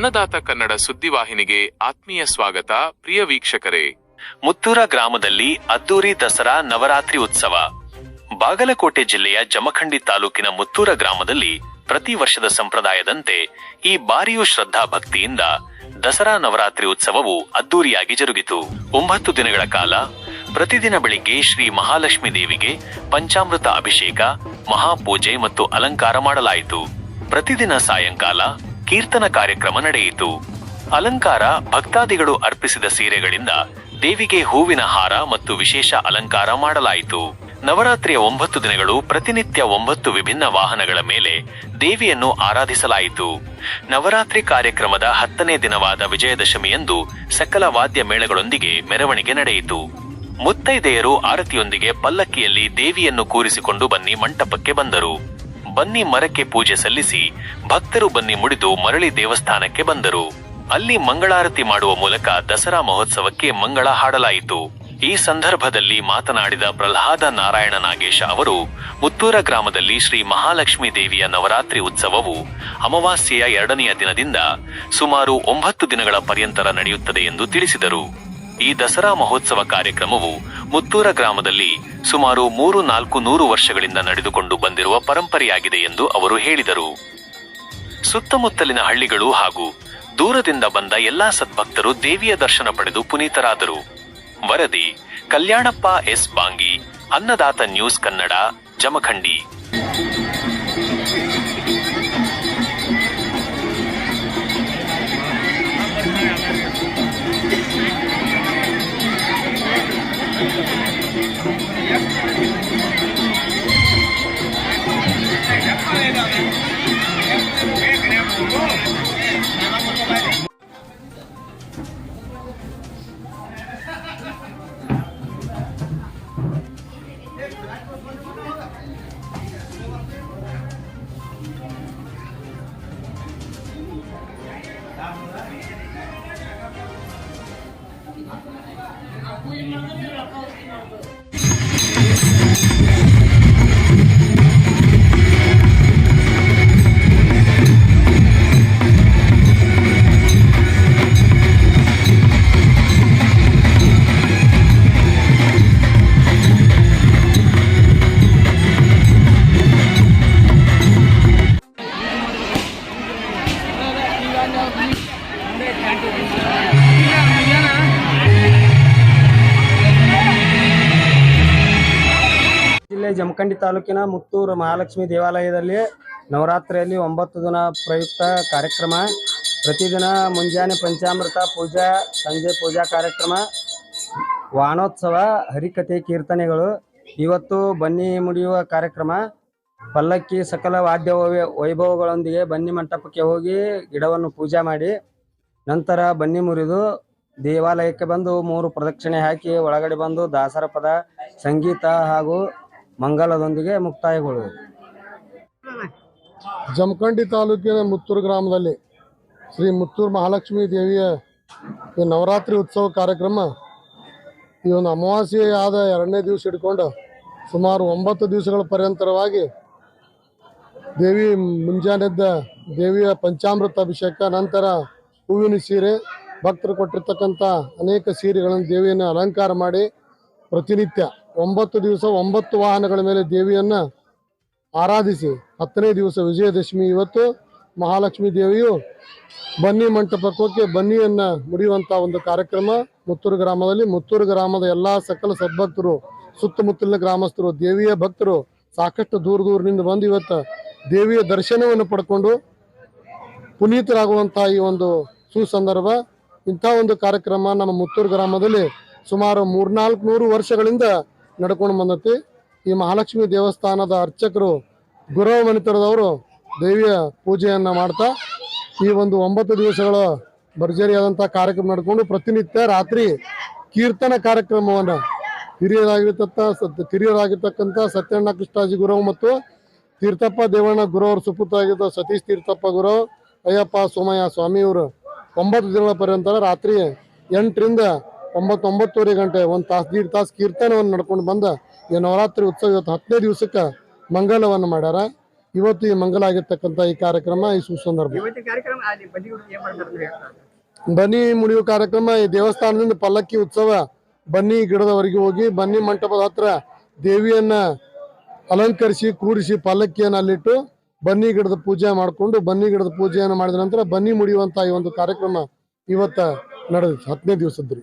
ಅನ್ನದಾತ ಕನ್ನಡ ಸುದ್ದಿವಾಹಿನಿಗೆ ಆತ್ಮೀಯ ಸ್ವಾಗತ, ಪ್ರಿಯ ವೀಕ್ಷಕರೇ. ಮುತ್ತೂರ ಗ್ರಾಮದಲ್ಲಿ ಅದ್ದೂರಿ ದಸರಾ ನವರಾತ್ರಿ ಉತ್ಸವ. ಬಾಗಲಕೋಟೆ ಜಿಲ್ಲೆಯ ಜಮಖಂಡಿ ತಾಲೂಕಿನ ಮುತ್ತೂರ ಗ್ರಾಮದಲ್ಲಿ ಪ್ರತಿ ವರ್ಷದ ಸಂಪ್ರದಾಯದಂತೆ ಈ ಬಾರಿಯೂ ಶ್ರದ್ಧಾ ಭಕ್ತಿಯಿಂದ ದಸರಾ ನವರಾತ್ರಿ ಉತ್ಸವವು ಅದ್ದೂರಿಯಾಗಿ ಜರುಗಿತು. ಒಂಬತ್ತು ದಿನಗಳ ಕಾಲ ಪ್ರತಿದಿನ ಬೆಳಿಗ್ಗೆ ಶ್ರೀ ಮಹಾಲಕ್ಷ್ಮಿ ದೇವಿಗೆ ಪಂಚಾಮೃತ ಅಭಿಷೇಕ, ಮಹಾಪೂಜೆ ಮತ್ತು ಅಲಂಕಾರ ಮಾಡಲಾಯಿತು. ಪ್ರತಿದಿನ ಸಾಯಂಕಾಲ ಕೀರ್ತನ ಕಾರ್ಯಕ್ರಮ ನಡೆಯಿತು. ಅಲಂಕಾರ ಭಕ್ತಾದಿಗಳು ಅರ್ಪಿಸಿದ ಸೀರೆಗಳಿಂದ ದೇವಿಗೆ ಹೂವಿನ ಹಾರ ಮತ್ತು ವಿಶೇಷ ಅಲಂಕಾರ ಮಾಡಲಾಯಿತು. ನವರಾತ್ರಿಯ ಒಂಬತ್ತು ದಿನಗಳು ಪ್ರತಿನಿತ್ಯ ಒಂಬತ್ತು ವಿಭಿನ್ನ ವಾಹನಗಳ ಮೇಲೆ ದೇವಿಯನ್ನು ಆರಾಧಿಸಲಾಯಿತು. ನವರಾತ್ರಿ ಕಾರ್ಯಕ್ರಮದ ಹತ್ತನೇ ದಿನವಾದ ವಿಜಯದಶಮಿಯಂದು ಸಕಲ ವಾದ್ಯ ಮೇಳಗಳೊಂದಿಗೆ ಮೆರವಣಿಗೆ ನಡೆಯಿತು. ಮುತ್ತೈದೆಯರು ಆರತಿಯೊಂದಿಗೆ ಪಲ್ಲಕ್ಕಿಯಲ್ಲಿ ದೇವಿಯನ್ನು ಕೂರಿಸಿಕೊಂಡು ಬನ್ನಿ ಮಂಟಪಕ್ಕೆ ಬಂದರು. ಬನ್ನಿ ಮರಕ್ಕೆ ಪೂಜೆ ಸಲ್ಲಿಸಿ ಭಕ್ತರು ಬನ್ನಿ ಮುಡಿದು ಮರಳಿ ದೇವಸ್ಥಾನಕ್ಕೆ ಬಂದರು. ಅಲ್ಲಿ ಮಂಗಳಾರತಿ ಮಾಡುವ ಮೂಲಕ ದಸರಾ ಮಹೋತ್ಸವಕ್ಕೆ ಮಂಗಳ ಹಾಡಲಾಯಿತು. ಈ ಸಂದರ್ಭದಲ್ಲಿ ಮಾತನಾಡಿದ ಪ್ರಹ್ಲಾದ ನಾರಾಯಣ ನಾಗೇಶ ಅವರು, ಮುತ್ತೂರ ಗ್ರಾಮದಲ್ಲಿ ಶ್ರೀ ಮಹಾಲಕ್ಷ್ಮಿ ದೇವಿಯ ನವರಾತ್ರಿ ಉತ್ಸವವು ಅಮಾವಾಸ್ಯೆಯ ಎರಡನೆಯ ದಿನದಿಂದ ಸುಮಾರು ಒಂಬತ್ತು ದಿನಗಳ ಪರ್ಯಂತರ ನಡೆಯುತ್ತದೆ ಎಂದು ತಿಳಿಸಿದರು. ಈ ದಸರಾ ಮಹೋತ್ಸವ ಕಾರ್ಯಕ್ರಮವು ಮುತ್ತೂರ ಗ್ರಾಮದಲ್ಲಿ ಸುಮಾರು ಮೂರು ನಾಲ್ಕು ನೂರು ವರ್ಷಗಳಿಂದ ನಡೆದುಕೊಂಡು ಬಂದಿರುವ ಪರಂಪರೆಯಾಗಿದೆ ಎಂದು ಅವರು ಹೇಳಿದರು. ಸುತ್ತಮುತ್ತಲಿನ ಹಳ್ಳಿಗಳು ಹಾಗೂ ದೂರದಿಂದ ಬಂದ ಎಲ್ಲಾ ಸದ್ಭಕ್ತರು ದೇವಿಯ ದರ್ಶನ ಪಡೆದು ಪುನೀತರಾದರು. ವರದಿ, Kalyanappa S. Bangi, Annadata news Kannada, Jamkhandi. Aku ingin rakau ini untuk... ಜಿಲ್ಲೆ ಜಮಖಂಡಿ ತಾಲೂಕಿನ ಮುತ್ತೂರು ಮಹಾಲಕ್ಷ್ಮಿ ದೇವಾಲಯದಲ್ಲಿ ನವರಾತ್ರಿಯಲ್ಲಿ ಒಂಬತ್ತು ದಿನ ಪ್ರಯುಕ್ತ ಕಾರ್ಯಕ್ರಮ. ಪ್ರತಿದಿನ ಮುಂಜಾನೆ ಪಂಚಾಮೃತ ಪೂಜಾ, ಸಂಜೆ ಪೂಜಾ ಕಾರ್ಯಕ್ರಮ ವಾಣೋತ್ಸವ ಹರಿಕಥೆ ಕೀರ್ತನೆಗಳು. ಇವತ್ತು ಬನ್ನಿ ಮುಡಿಯುವ ಕಾರ್ಯಕ್ರಮ. ಪಲ್ಲಕ್ಕಿ ಸಕಲ ವಾದ್ಯ ವೈಭವಗಳೊಂದಿಗೆ ಬನ್ನಿ ಮಂಟಪಕ್ಕೆ ಹೋಗಿ ಗಿಡವನ್ನು ಪೂಜೆ ಮಾಡಿ. ನಂತರ ಬನ್ನಿ ಮುರಿದು ದೇವಾಲಯಕ್ಕೆ ಬಂದು ಮೂರು ಪ್ರದಕ್ಷಿಣೆ ಹಾಕಿ ಒಳಗಡೆ ಬಂದು ದಾಸರ ಪದ, ಸಂಗೀತ ಹಾಗೂ ಮಂಗಲದೊಂದಿಗೆ ಮುಕ್ತಾಯಗೊಳ್ಳುವುದು. ಜಮಖಂಡಿ ತಾಲೂಕಿನ ಮುತ್ತೂರು ಗ್ರಾಮದಲ್ಲಿ ಶ್ರೀ ಮುತ್ತೂರು ಮಹಾಲಕ್ಷ್ಮಿ ದೇವಿಯ ಈ ನವರಾತ್ರಿ ಉತ್ಸವ ಕಾರ್ಯಕ್ರಮ ಈ ಒಂದು ಅಮಾವಾಸ್ಯೆ ಆದ ಎರಡನೇ ದಿವಸ ಹಿಡ್ಕೊಂಡು ಸುಮಾರು ಒಂಬತ್ತು ದಿವಸಗಳ ಪರ್ಯಂತರವಾಗಿ ದೇವಿ ಮುಂಜಾನೆದ್ದ ದೇವಿಯ ಪಂಚಾಮೃತ ಅಭಿಷೇಕ, ನಂತರ ಹೂವಿನ ಸೀರೆ, ಭಕ್ತರು ಕೊಟ್ಟಿರ್ತಕ್ಕಂಥ ಅನೇಕ ಸೀರೆಗಳನ್ನು ದೇವಿಯನ್ನು ಅಲಂಕಾರ ಮಾಡಿ ಪ್ರತಿನಿತ್ಯ ಒಂಬತ್ತು ದಿವಸ ಒಂಬತ್ತು ವಾಹನಗಳ ಮೇಲೆ ದೇವಿಯನ್ನು ಆರಾಧಿಸಿ, ಹತ್ತನೇ ದಿವಸ ವಿಜಯದಶಮಿ ಇವತ್ತು ಮಹಾಲಕ್ಷ್ಮಿ ದೇವಿಯು ಬನ್ನಿ ಮಂಟಪಕ್ಕೆ ಬನ್ನಿಯನ್ನು ಮುಡಿಯುವಂತ ಒಂದು ಕಾರ್ಯಕ್ರಮ. ಮುತ್ತೂರು ಗ್ರಾಮದಲ್ಲಿ ಮುತ್ತೂರು ಗ್ರಾಮದ ಎಲ್ಲಾ ಸಕಲ ಸದ್ಭಕ್ತರು, ಸುತ್ತಮುತ್ತಲಿನ ಗ್ರಾಮಸ್ಥರು, ದೇವಿಯ ಭಕ್ತರು ಸಾಕಷ್ಟು ದೂರ ದೂರದಿಂದ ಬಂದು ಇವತ್ತು ದೇವಿಯ ದರ್ಶನವನ್ನು ಪಡ್ಕೊಂಡು ಪುನೀತರಾಗುವಂಥ ಈ ಒಂದು ಸುಸಂದರ್ಭ. ಇಂಥ ಒಂದು ಕಾರ್ಯಕ್ರಮ ನಮ್ಮ ಮುತ್ತೂರು ಗ್ರಾಮದಲ್ಲಿ ಸುಮಾರು ಮೂರ್ನಾಲ್ಕು ನೂರು ವರ್ಷಗಳಿಂದ ನಡ್ಕೊಂಡು ಬಂದತಿ. ಈ ಮಹಾಲಕ್ಷ್ಮಿ ದೇವಸ್ಥಾನದ ಅರ್ಚಕರು ಗುರವ ಮಣಿತರದವರು ದೇವಿಯ ಪೂಜೆಯನ್ನು ಮಾಡ್ತಾ ಈ ಒಂದು ಒಂಬತ್ತು ದಿವಸಗಳ ಭರ್ಜರಿಯಾದಂಥ ಕಾರ್ಯಕ್ರಮ ನಡ್ಕೊಂಡು ಪ್ರತಿನಿತ್ಯ ರಾತ್ರಿ ಕೀರ್ತನ ಕಾರ್ಯಕ್ರಮವನ್ನು ಹಿರಿಯರಾಗಿರ್ತಕ್ಕ ಹಿರಿಯರಾಗಿರ್ತಕ್ಕಂಥ ಸತ್ಯಣ್ಣ ಕೃಷ್ಣಾಜಿ ಗುರವ್ ಮತ್ತು ತೀರ್ಥಪ್ಪ ದೇವಣ್ಣ ಗುರವ್ರ ಸುಪುತ್ರ ಸತೀಶ್ ತೀರ್ಥಪ್ಪ ಗುರು ಅಯ್ಯಪ್ಪ ಸೋಮಯ್ಯ ಸ್ವಾಮಿಯವರು ಒಂಬತ್ತು ದಿನಗಳ ಪರ್ಯಂತರ ರಾತ್ರಿ ಎಂಟರಿಂದ ಒಂಬತ್ತು ಒಂಬತ್ತುವರೆ ಗಂಟೆ ಒಂದು ತಾಸು ದೀಡ್ ತಾಸು ಕೀರ್ತನವನ್ನು ನಡ್ಕೊಂಡು ಬಂದ ಈ ನವರಾತ್ರಿ ಉತ್ಸವ ಇವತ್ತು ಹತ್ತನೇ ದಿವಸಕ್ಕೆ ಮಂಗಲವನ್ನು ಮಾಡ್ಯಾರ. ಇವತ್ತು ಈ ಮಂಗಲ ಆಗಿರ್ತಕ್ಕಂಥ ಈ ಕಾರ್ಯಕ್ರಮ ಈ ಸುಸಂದರ್ಭ ಬನ್ನಿ ಮುಡಿಯುವ ಕಾರ್ಯಕ್ರಮ ಈ ದೇವಸ್ಥಾನದಿಂದ ಪಲ್ಲಕ್ಕಿ ಉತ್ಸವ. ಬನ್ನಿ ಗಿಡದವರೆಗೆ ಹೋಗಿ ಬನ್ನಿ ಮಂಟಪದ ಹತ್ರ ದೇವಿಯನ್ನ ಅಲಂಕರಿಸಿ ಕೂಡಿಸಿ ಪಲ್ಲಕ್ಕಿಯನ್ನು ಅಲ್ಲಿಟ್ಟು ಬನ್ನಿ ಗಿಡದ ಪೂಜೆ ಮಾಡಿಕೊಂಡು ಬನ್ನಿ ಗಿಡದ ಪೂಜೆಯನ್ನು ಮಾಡಿದ ನಂತರ ಬನ್ನಿ ಮುಡಿಯುವಂತಹ ಈ ಒಂದು ಕಾರ್ಯಕ್ರಮ ಇವತ್ತ ನಡೆದಿತ್ತು ಹತ್ತನೇ ದಿವಸದ್ರಿ.